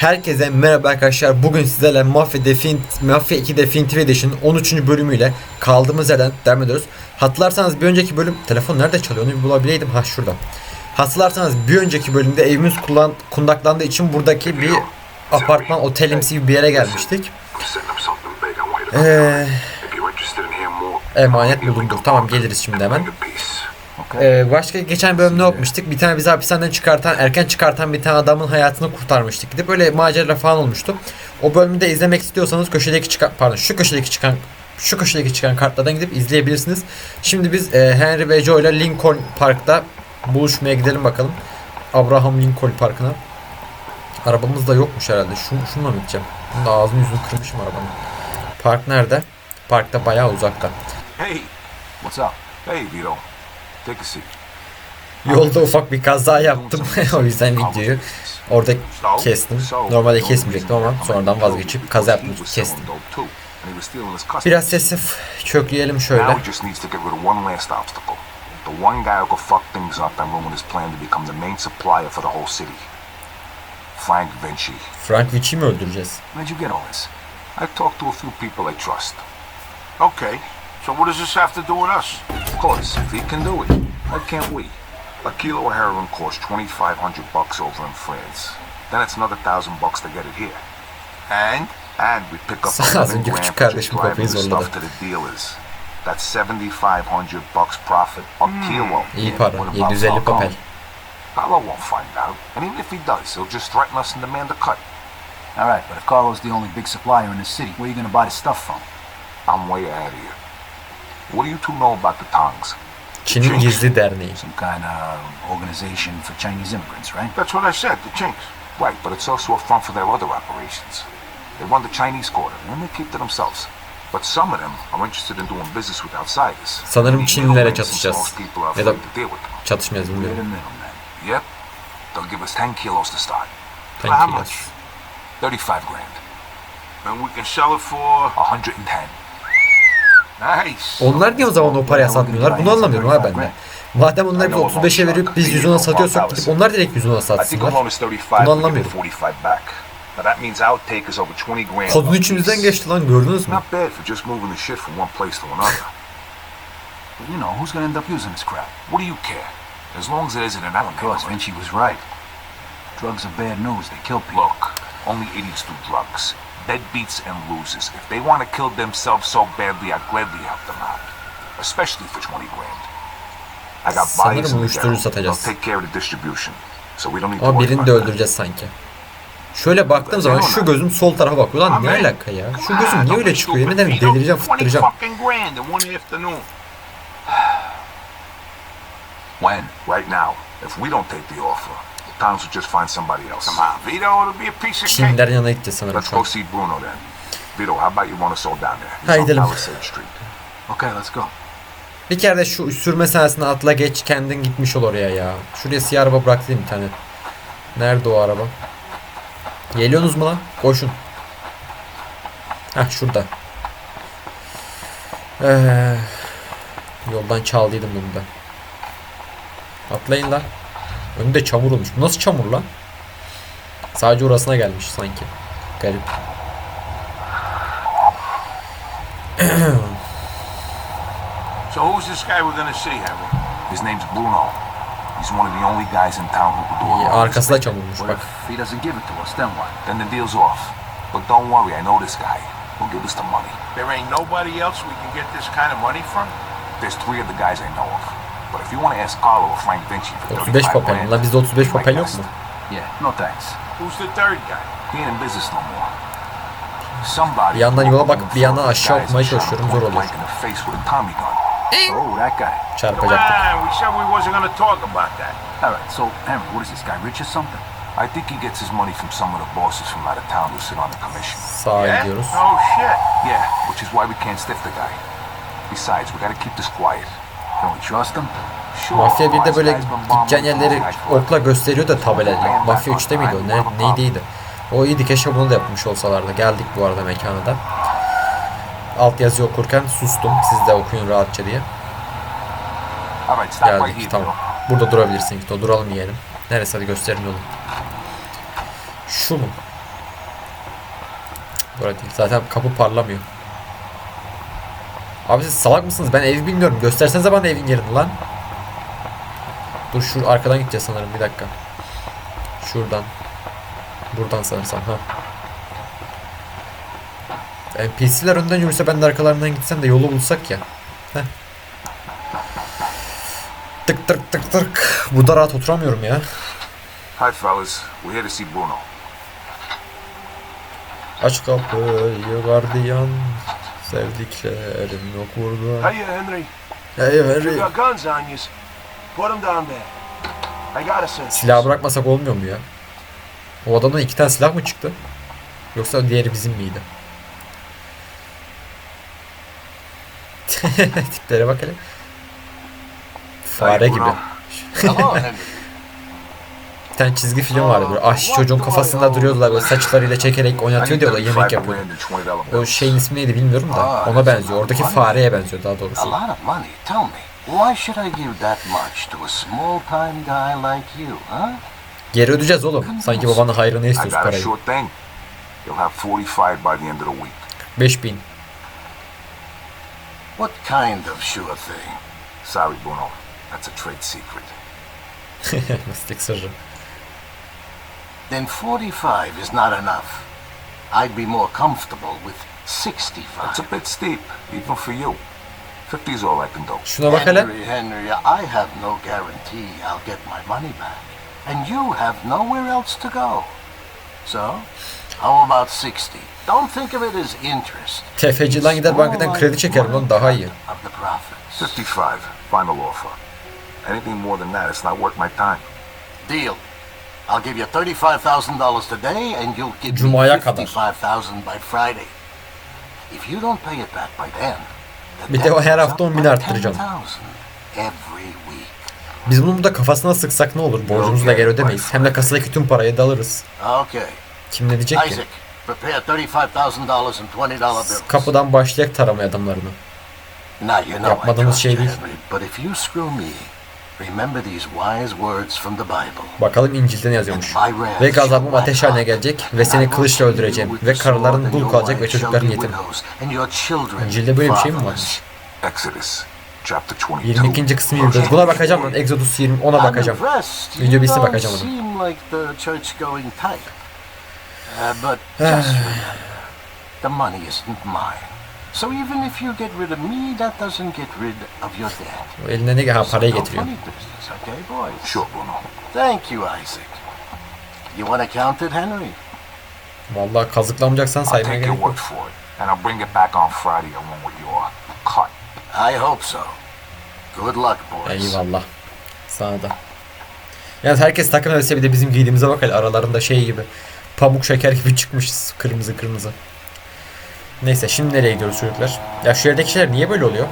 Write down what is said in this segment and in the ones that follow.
Herkese merhaba arkadaşlar. Bugün sizlerle Mafya, Defin Mafya 2 Definitive Edition 13. bölümüyle kaldığımız yerden devam ediyoruz. Hatırlarsanız bir önceki bölüm telefon nerede çalıyor onu bir bulabileydim. Ha şurada. Hatırlarsanız bir önceki bölümde evimiz kullan, kundaklandığı için buradaki bir apartman otelimsi bir yere gelmiştik. Ee, emanet bulundur. Tamam geliriz şimdi hemen. Ee, başka geçen bölüm ne yapmıştık? Bir tane bizi hapishaneden çıkartan, erken çıkartan bir tane adamın hayatını kurtarmıştık. Gidip böyle macera falan olmuştu. O bölümü de izlemek istiyorsanız köşedeki çıkan, pardon şu köşedeki çıkan şu köşedeki çıkan kartlardan gidip izleyebilirsiniz. Şimdi biz e, Henry ve Joe ile Lincoln Park'ta buluşmaya gidelim bakalım. Abraham Lincoln Park'ına. Arabamız da yokmuş herhalde. Şun, şununla mı gideceğim? Bunun da ağzını yüzünü kırmışım arabanın. Park nerede? Parkta bayağı uzakta. Hey, what's up? Hey, Vito. Seat. Yolda ufak bir kaza yaptım. o yüzden videoyu orada kestim. Normalde kesmeyecektim ama sonradan vazgeçip kaza yaptım kestim. Biraz sesi kökleyelim şöyle. The one guy who could fuck things up and ruin his plan to become the main supplier for the whole city. Frank Vinci. Frank Vic'i mi öldüreceğiz? Where'd you get all this? I talked to a few people I trust. Okay, so what does this have to do with us? Of course, if he can do it, why can't we? A kilo of heroin costs 2,500 bucks over in France. Then it's another thousand bucks to get it here. And? And we pick up Sağ 11 olsun, grand for just driving the stuff to the dealers. That's 7,500 bucks profit a kilo. İyi para. About 750 Falcone? papel. Paolo won't find out. And even if he does, he'll just threaten us and demand a cut. All right, but if Carlo's the only big supplier in the city, where are you going to buy the stuff from? I'm way ahead of you. What do you two know about the Tongs? Çin'in gizli derneği. Some kind of organization for Chinese immigrants, right? That's what I said, the Chinks. Right, but it's also a front for their other operations. They run the Chinese quarter, and they keep to themselves. But some of them are interested in doing business with outsiders. Sanırım They need Çinlilere middlemen since çatışacağız. most people are Ya da to deal with them. çatışmayız We're bilmiyorum. Yep. They'll give us 10 kilos to start. Thank how much? 35 grand. And we can sell it for... 110. Nice. Onlar niye o zaman o paraya satmıyorlar? Bunu anlamıyorum ha ben de. Madem onlar biz 35'e verip biz 110'a satıyorsak gidip onlar direkt 110'a I think satsınlar. alone is 35. Bunu anlamıyorum. 45 back. Now that means our take is over 20 grand. Kodun içimizden geçti lan gördünüz mü? Not bad for just moving the shit from one place to another. But you know, who's going to end up using this crap? what do you care? As long as it isn't an Of course. Vinci was right. Drugs are bad news. They kill people. Look, only idiots do drugs. Deadbeats and losers. If they want to kill themselves so badly, I'd gladly help them out. Especially for 20 grand. I got Sanırım buyers in the uyuşturucu ghetto. satacağız. They'll take care of the distribution. So we don't need to Ama worry birini about de that. öldüreceğiz sanki. Şöyle baktığım zaman şu gözüm sol tarafa bakıyor lan ne alaka ya? Şu gözüm niye öyle çıkıyor? Yemin ederim delireceğim fıttıracağım. 20 fucking grand in one afternoon. When? Right now. If we don't take the offer, towns will just find somebody else. Come on, Vito, it'll be a piece of cake. Yanına sanırım Let's şu go an. see Bruno then. Vito, how about you run us all down there? He's Haydi on gidelim. Palisade Street. Okay, let's go. Bir kere de şu sürme sahnesine atla geç kendin gitmiş ol oraya ya. Şuraya siyah araba bıraktım bir tane. Nerede o araba? Geliyorsunuz mu lan? Koşun. Heh şurada. Ee, yoldan çaldıydım bunu da. Atlayın lan. Önünde çamur olmuş. Bu nasıl çamur lan? Sadece orasına gelmiş sanki. Garip. So who's this guy we're gonna see, Henry? His name's Bruno. He's one of the only guys in town who can do a İyi, lot of arkası da çamurmuş What bak. if he doesn't give it to us? Then what? Then the deal's off. But don't worry, I know this guy. He'll give us the money. There ain't nobody else we can get this kind of money from? There's three of the guys I know of. But if you want to ask Carlo or Frank Vinci for 35 35 papel. Lan bizde 35 be my papel yok mu? Yeah, no thanks. Who's the third guy? He ain't in business no more. Somebody Bir yandan yola bakıp him bir yandan aşağı okumaya çalışıyorum, zor. Come Çarpacaktık. on, we said we wasn't gonna talk about that. All right, so, Henry, what is this guy, rich or something? I think he gets his money from some of the bosses from out of town who sit on the commission. Sağa Yeah? gidiyoruz. Oh shit. Yeah, which is why we can't stiff the guy. Besides, we gotta keep this quiet. Mafya 1'de böyle gideceğin yerleri okla gösteriyor da tabelada. Mafya 3'te miydi o? Ne, neydiydi? O iyiydi keşke bunu da yapmış olsalardı. Geldik bu arada mekana da. Alt yazı okurken sustum. Siz de okuyun rahatça diye. Geldik tamam. Burada durabilirsin Vito. Duralım yiyelim. Neresi hadi gösterin yolu. Şu mu? Burada değil. Zaten kapı parlamıyor. Abi siz salak mısınız? Ben evi bilmiyorum. Göstersenize bana evin yerini lan. Dur şu arkadan gideceğiz sanırım. Bir dakika. Şuradan. Buradan sanırsam. Ha. NPC'ler önden yürüse ben de arkalarından gitsem de yolu bulsak ya. Heh. Tık tık tık tık. Burada rahat oturamıyorum ya. Hi, fellas. We're here to see Bruno. Aç kapıyı gardiyan. Sevdiklerim yok burada. Hiya, Henry. Hey You Henry. got guns on you. Put them down there. I got a sense. Silah bırakmasak olmuyor mu ya? O adamdan iki tane silah mı çıktı? Yoksa diğeri bizim miydi? Tiplere bak hele. Fare Hey, gibi. Bruno. Hello, Henry. Bir tane çizgi film vardı böyle. Aşçı çocuğun kafasında duruyordular böyle saçlarıyla çekerek oynatıyor diyorlar yemek yapıyor. O şeyin ismi neydi bilmiyorum da ona benziyor. Oradaki fareye benziyor daha doğrusu. Geri ödeyeceğiz oğlum. Sanki babanın hayrını istiyoruz parayı. sure thing. You'll have 45 by the end of the week. 5000. What kind of sure thing? Sorry, Bruno. That's a trade secret. Meslek sırrı. Then 45 is not enough. I'd be more comfortable with 65. It's a bit steep, even for you. 50 is all I can do. Şuna bak hele. Henry, Henry, I have no guarantee I'll get my money back. And you have nowhere else to go. So, how about 60? Don't think of it as interest. Tefeci'den gider bankadan kredi çekerim lan daha iyi. Of the profits. 55, final offer. Anything more than that, it's not worth my time. Deal. I'll give you $35,000 today and you'll give Cuma'ya me kadar. 55000 by Friday. If you don't pay it back by then, the Bir de o her hafta up 10 bin arttıracağım. 10,000 Every week. Biz bunu burada kafasına sıksak ne olur? Borcumuzu da geri ödemeyiz. Hem de kasadaki tüm parayı da alırız. Okay. Kim ne diyecek ki? Isaac, prepare $35,000 in $20 bills. Kapıdan başlayak taramaya adamlarını. Yapmadığımız şey değil. Remember these wise words from the Bible. Bakalım İncil'de ne yazıyormuş. Ve gazabım ateş haline gelecek ve seni kılıçla öldüreceğim. Ve karıların dul kalacak ve çocukların yetim. İncil'de böyle bir şey mi? Exodus, chapter 22. 22. kısmı yürüyoruz. Buna bakacağım lan. Exodus 20 ona bakacağım. Video bitsin bakacağım ona. Uh, but just remember, the money isn't mine. So even if you get rid of me, that doesn't get rid of your dad. O eline ne ha parayı getiriyor. funny business, okay, boys? Sure, Bruno. Thank you, Isaac. You want to count it, Henry? Vallahi kazıklamayacaksan saymaya gerek yok. word for it, and I'll bring it back on Friday along with your cut. I hope so. Good luck, boys. Eyvallah. Sana da. Yalnız herkes takım elbise bir de bizim giydiğimize bak hele aralarında şey gibi. Pamuk şeker gibi çıkmışız kırmızı kırmızı. Neyse şimdi nereye gidiyoruz çocuklar? Ya şu yerdeki şeyler niye böyle oluyor?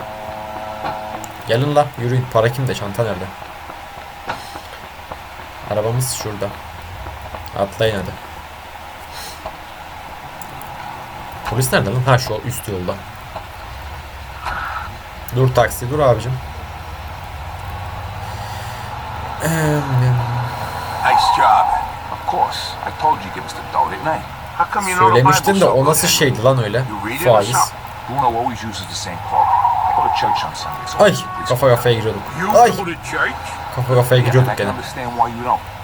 Gelin la yürüyün. Para kimde? Çanta nerede? Arabamız şurada. Atlayın hadi. Polis nerede lan? Ha şu üst yolda. Dur taksi dur abicim. Nice job. Of course, I told you give us the dough, didn't Söylemiştin de o nasıl şeydi lan öyle? Faiz. Ay kafa kafaya giriyorduk. Ay kafa kafaya giriyorduk gene.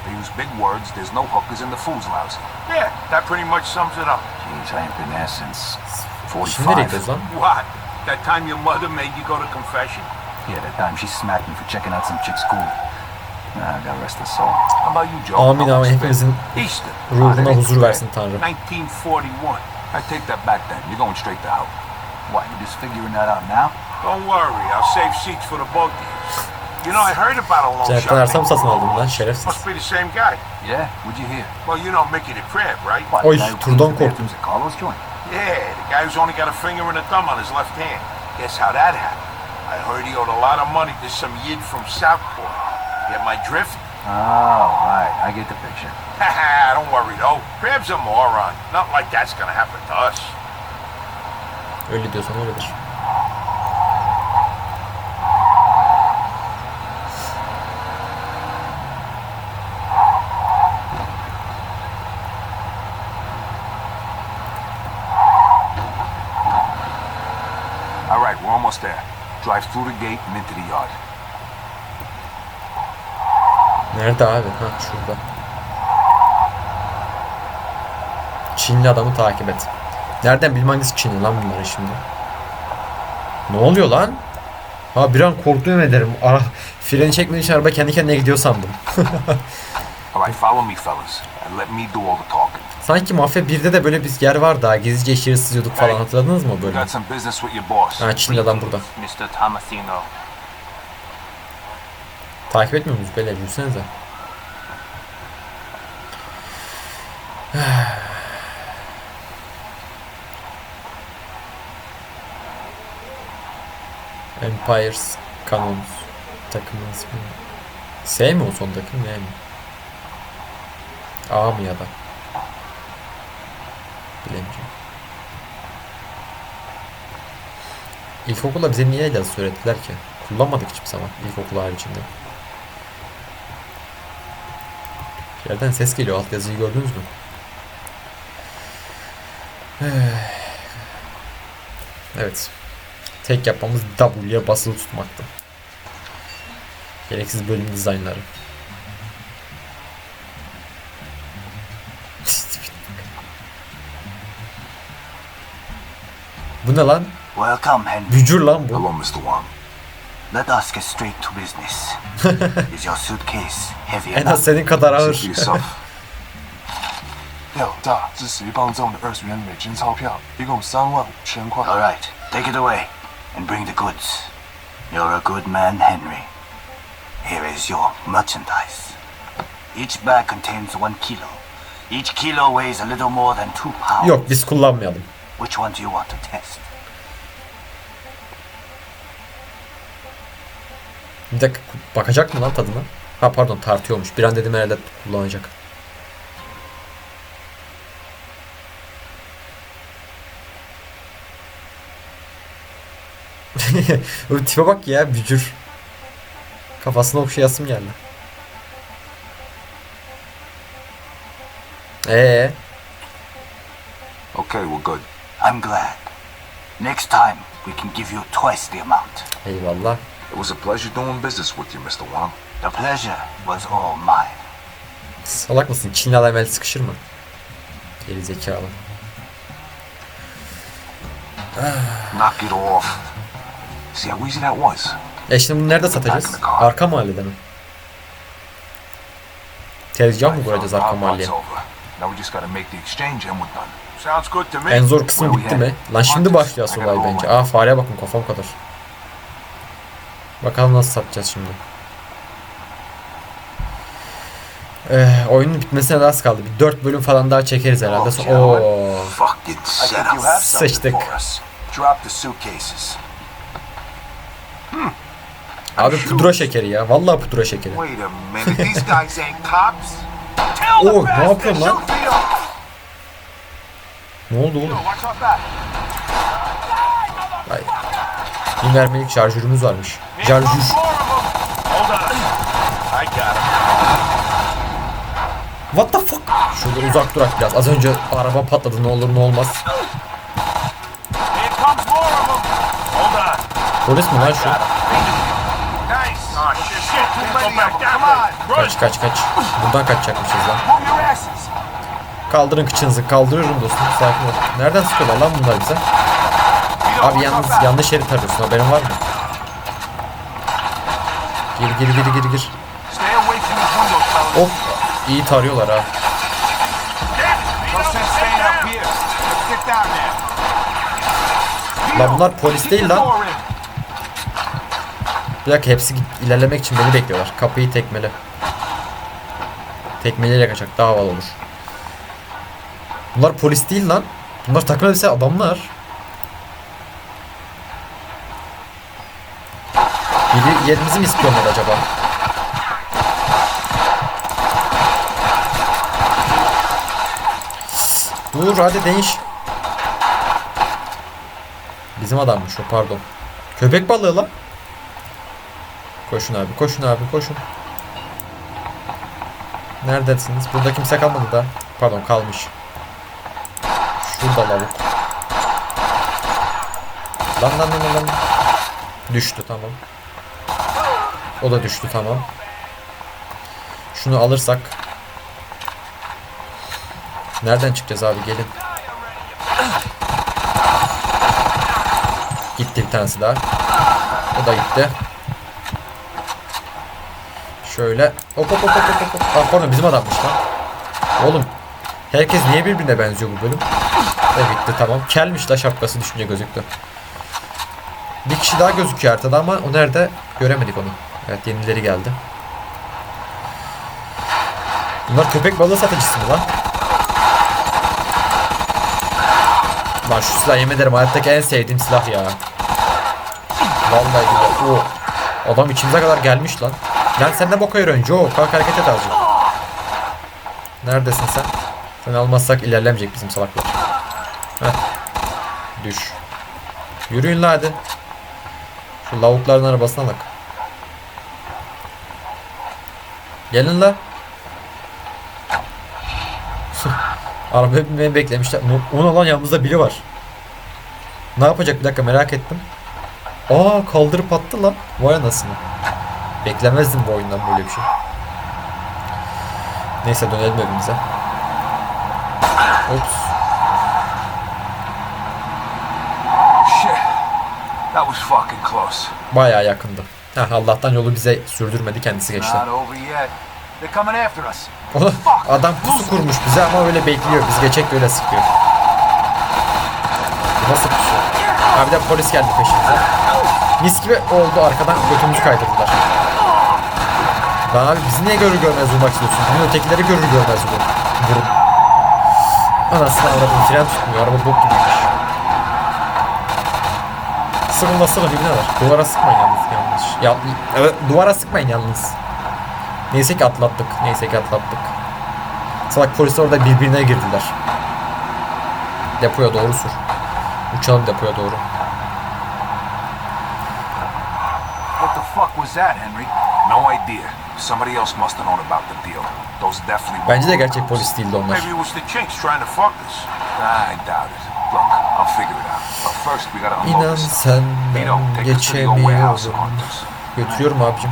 They use big words, there's no hookers, and the food's lousy. Yeah, that pretty much sums it up. Jeez, I ain't been there since Şimdi nereye gidiyoruz lan? What? That time your mother made you go to confession? Yeah, that time she smacked me for checking out some chick's school. Amin amin hepimizin Easter, ruhuna huzur versin Tanrım. 1941. I take that back then. You're going straight to hell. What, you just figuring that out now? Don't worry, I'll save seats for the both of you. You know, I heard about a long shot. named satın aldım lan şerefsiz. Must be the same guy. Yeah, what'd you hear? Well, you know Mickey the Crab, right? What, Oy, turdan korktum. Carlos joint? Yeah, the guy who's only got a finger and a thumb on his left hand. Guess how that happened? I heard he owed a lot of money to some yid from Southport. Get my drift? Oh, right. I get the picture. Don't worry, though. Crab's a moron. Not like that's gonna happen to us. Öyle diyorsan this? All right, we're almost there. Drive through the gate and into the yard. Nerede abi? Ha şurada. Çinli adamı takip et. Nereden bilmem hangisi Çinli lan bunların şimdi. Ne oluyor lan? Ha bir an korktum ederim. Ara, freni çekmediği için araba kendi kendine gidiyor sandım. Sanki Mafya 1'de de böyle bir yer var daha gizlice içeri sızıyorduk falan hatırladınız mı boss. Ha Çinli adam burada. Takip etmiyor musunuz beyler yürüsenize. Empires Canons takımın ismi. S mi o son takım ne mi? A mı ya da? Bilemeyeceğim. İlkokulda bize niye Elazığ öğrettiler ki? Kullanmadık hiçbir zaman ilkokul haricinde. Bir yerden ses geliyor. Alt yazıyı gördünüz mü? Evet. Tek yapmamız W'ye basılı tutmaktı. Gereksiz bölüm dizaynları. Bu ne lan? Welcome, Henry. Bücür lan bu. Hello, Mr. Wang. Let us get straight to business. Is your suitcase heavy En az enough? senin kadar See ağır. for yourself. 六大是十磅重的二十元美金钞票，一共三万五千块。 All right, take it away and bring the goods. You're a good man, Henry. Here is your merchandise. Each bag contains one kilo. Each kilo weighs a little more than two pounds. Yok biz kullanmayalım. Which one do you want to test? Bir dakika bakacak mı lan tadına? Ha pardon tartıyormuş. Bir an dedim herhalde kullanacak. o tipe bak ya bücür. Kafasına okşayasım geldi. Ee, Okay, we're good. I'm glad. Next time, we can give you twice the amount. eyvallah. It was a pleasure doing business with you, Mr. Wang. The pleasure was all mine. Salak mısın? Çinli adam el sıkışır mı? Geri zekalı. Knock it off. See how easy that was? E şimdi bunu nerede satacağız? Arka mahallede mi? Tezgah mı kuracağız arka mahalleye? part's over. Now we just gotta make the exchange and we're done. Sounds good to me. En zor kısmı bitti mi? Lan şimdi başlıyor asıl olay bence. Aa fareye bakın kafam kadar. Bakalım nasıl satacağız şimdi. Eh, oyunun bitmesine az kaldı. Bir 4 bölüm falan daha çekeriz herhalde. Oh, Oo. Sıçtık. suitcases. Abi pudra şekeri ya. Vallahi pudra şekeri. Cops. Oh ne yapıyorsun lan? Ne oldu oğlum? Bir mermilik şarjörümüz varmış. Him. What the fuck? Şurada uzak durak biraz. Az önce araba patladı ne olur ne olmaz. Polis mi lan şu? Kaç kaç kaç. Buradan kaçacakmışız lan. Kaldırın kıçınızı. Kaldırıyorum dostum. Sakin ol. Nereden sıkıyorlar lan bunlar bize? Abi yalnız yanlış yeri tarıyorsun. Haberin var mı? Gir gir gir gir gir. Hop. İyi tarıyorlar ha. Lan bunlar polis değil lan. Bir dakika hepsi ilerlemek için beni bekliyorlar. Kapıyı tekmele. Tekmeleyle kaçak daha havalı olur. Bunlar polis değil lan. Bunlar takım elbise adamlar. Biri yerimizi mi istiyorlar acaba? Dur hadi değiş. Bizim adammış o pardon. Köpek balığı lan. Koşun abi, koşun abi, koşun. Neredesiniz? Burada kimse kalmadı da. Pardon kalmış. Şurada lavuk. Lan lan lan. lan. Düştü tamam. O da düştü tamam. Şunu alırsak. Nereden çıkacağız abi gelin. Gitti bir tanesi daha. O da gitti. Şöyle. Hop hop hop hop hop. Ah pardon bizim adammış lan. Oğlum. Herkes niye birbirine benziyor bu bölüm? Evet gitti tamam. Kelmiş la şapkası düşünce gözüktü. Bir kişi daha gözüküyor haritada ama o nerede? Göremedik onu. Evet yenileri geldi. Bunlar köpek balığı satıcısı mı lan? Lan şu silah yemin ederim hayattaki en sevdiğim silah ya. Vallahi billahi. Oo. Adam içimize kadar gelmiş lan. Lan sen de boka yürüyorsun Joe. Kalk hareket et azıcık. Neredesin sen? Seni almazsak ilerlemeyecek bizim salaklar. Heh. Düş. Yürüyün la hadi. Şu lavukların arabasına bak. Gelin la. Arabaya binmeyi beklemişler. Ona lan yanımızda biri var. Ne yapacak bir dakika merak ettim. Aa kaldırıp attı lan. Vay anasını. Beklemezdim bu oyundan böyle bir şey. Neyse dönelim evimize. Ops. Shit. That was fucking close. Bayağı yakındı. Heh, Allah'tan yolu bize sürdürmedi kendisi geçti. Oğlum, adam pusu kurmuş bize ama öyle bekliyor. Biz geçecek de öyle sıkıyor. Nasıl pusu? Abi de polis geldi peşimize. Mis gibi oldu arkadan götümüzü kaydırdılar. Lan abi bizi niye görür görmez vurmak istiyorsun? Bunu ötekileri görür görmez vurun. Vurun. Anasını avradım fren tutmuyor. Araba bok gibiymiş. Sıkın dibine var. Duvara sıkmayın yalnız. Yanlış. Ya, evet, duvara sıkmayın yalnız. Neyse ki atlattık. Neyse ki atlattık. Salak polisler orada birbirine girdiler. Depoya doğru sür. Uçalım depoya doğru. What the fuck was that, Henry? No idea. Somebody else must have known about the deal. Those definitely. Bence de gerçek polis değildi onlar. Maybe it was the chinks trying to fuck us. I doubt it. Look, I'll figure it out. But first, we gotta unload İnan this old warehouse and geçemiyorum. Götürüyorum abicim.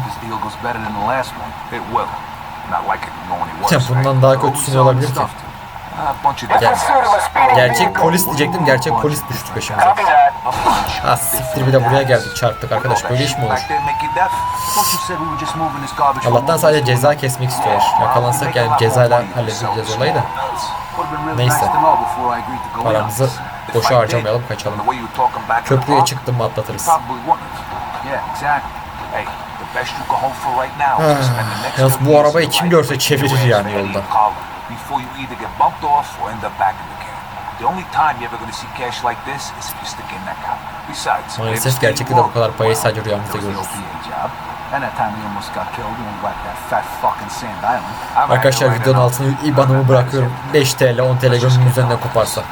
Ya bundan daha Who's kötüsü ne selling olabilir ki? guys. gerçek polis diyecektim. Gerçek polis düştü peşimize. Ha siktir bir de buraya geldik çarptık arkadaş. Böyle iş mi olur? Allah'tan sadece ceza kesmek istiyorlar. Yakalansak yani cezayla halledeceğiz olayı da. Neyse. Paramızı boşa harcamayalım kaçalım. Köprüye çıktım mı atlatırız. Probably wouldn't. Yeah, exactly. Hey, the best you can hope for right now is to spend the next Yalnız 30 bu arabayı kim görse çevirir yani yolda. Maalesef gerçekte de bu kadar parayı sadece rüyamızda görürüz. Arkadaşlar videonun altına IBAN'ımı bırakıyorum. 5 TL 10 TL gönlünün üzerinden koparsa.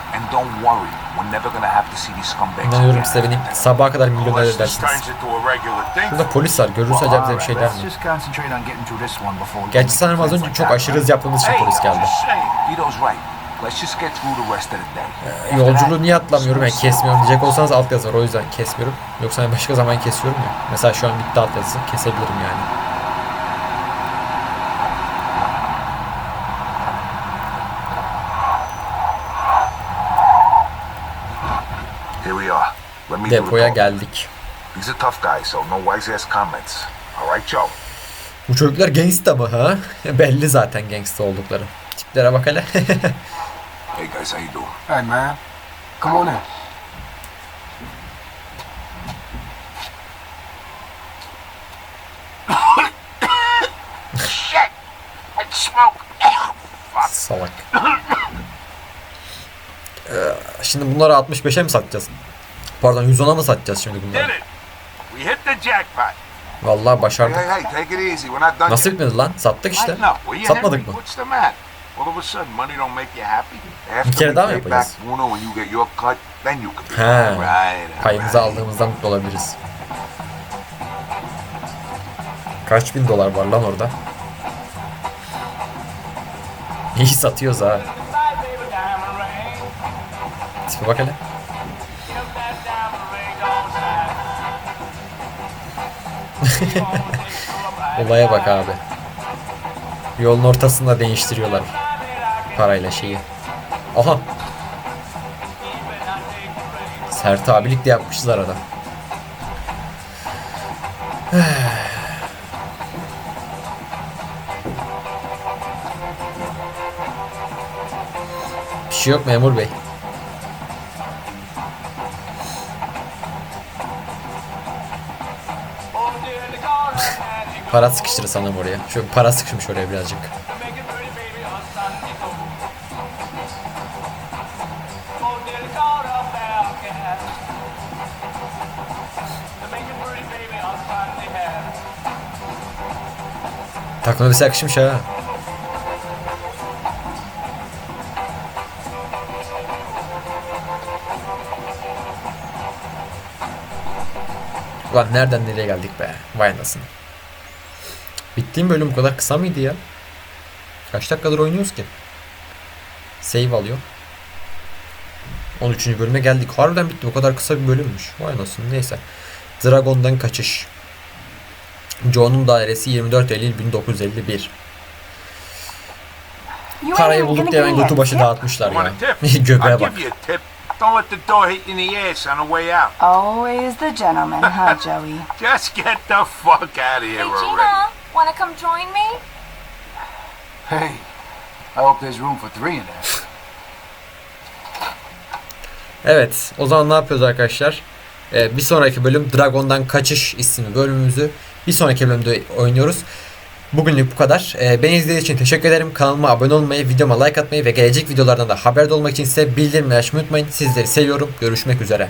İnanıyorum size benim sabaha kadar milyoner edersiniz. turns into a regular thing. Burada polis var. Görürse acaba bize bir şey der mi? just concentrate on getting through this one before we Gerçi sanırım az önce çok aşırı hız yaptığımız için polis geldi. Just saying. Vito's right. Let's just get through the rest of the day. Yolculuğu niye atlamıyorum yani kesmiyorum diyecek olsanız alt yazı var o yüzden kesmiyorum. Yoksa başka zaman kesiyorum ya. Mesela şu an bitti alt yazısı kesebilirim yani. Here we are. Let me do the Depoya talking. geldik. He's a tough guy, so no wise ass comments. All right, Joe. Bu çocuklar gangsta mı ha? Belli zaten gangsta oldukları. Tiplere bak hele. Hey guys, how you doing? Hey, man. Come on in. Salak. Ee, şimdi bunları 65'e mi satacağız? Pardon 110'a mı satacağız şimdi bunları? Vallahi başardık. Nasıl bitmedi lan? Sattık işte. Satmadık mı? After kere daha mı yapacağız? He. Payımızı right. aldığımızdan mutlu olabiliriz. Kaç bin dolar var lan orada? İyi satıyoruz ha. Tipe bak hele. Olaya bak abi. Yolun ortasında değiştiriyorlar parayla şeyi. Aha. Sert abilik de yapmışız arada. Bir şey yok memur bey. Para sıkıştır sanırım oraya. Şu para sıkışmış oraya birazcık. Takma bir yakışmış ha. Ulan nereden nereye geldik be? Vay anasını. Bittiğim bölüm bu kadar kısa mıydı ya? Kaç dakikadır oynuyoruz ki? Save alıyor. 13. bölüme geldik. Harbiden bitti. Bu kadar kısa bir bölümmüş. Vay anasını. Neyse. Dragon'dan kaçış. Joe'nun dairesi 24 Eylül 1951. You Parayı bulduk diye ben götü başı dağıtmışlar ya. tip? Göbeğe bak. give you a tip. Don't let the door hit in the ass on the way out. Always the gentleman, huh, Joey? Just get the fuck out of here Hey, Gina, wanna come join me? Hey, I hope there's room for three in there. Evet, o zaman ne yapıyoruz arkadaşlar? Ee, bir sonraki bölüm Dragon'dan Kaçış isimli bölümümüzü bir sonraki bölümde oynuyoruz. Bugünlük bu kadar. Ee, beni izlediğiniz için teşekkür ederim. Kanalıma abone olmayı, videoma like atmayı ve gelecek videolardan da haberdar olmak için ise bildirimleri açmayı unutmayın. Sizleri seviyorum. Görüşmek üzere.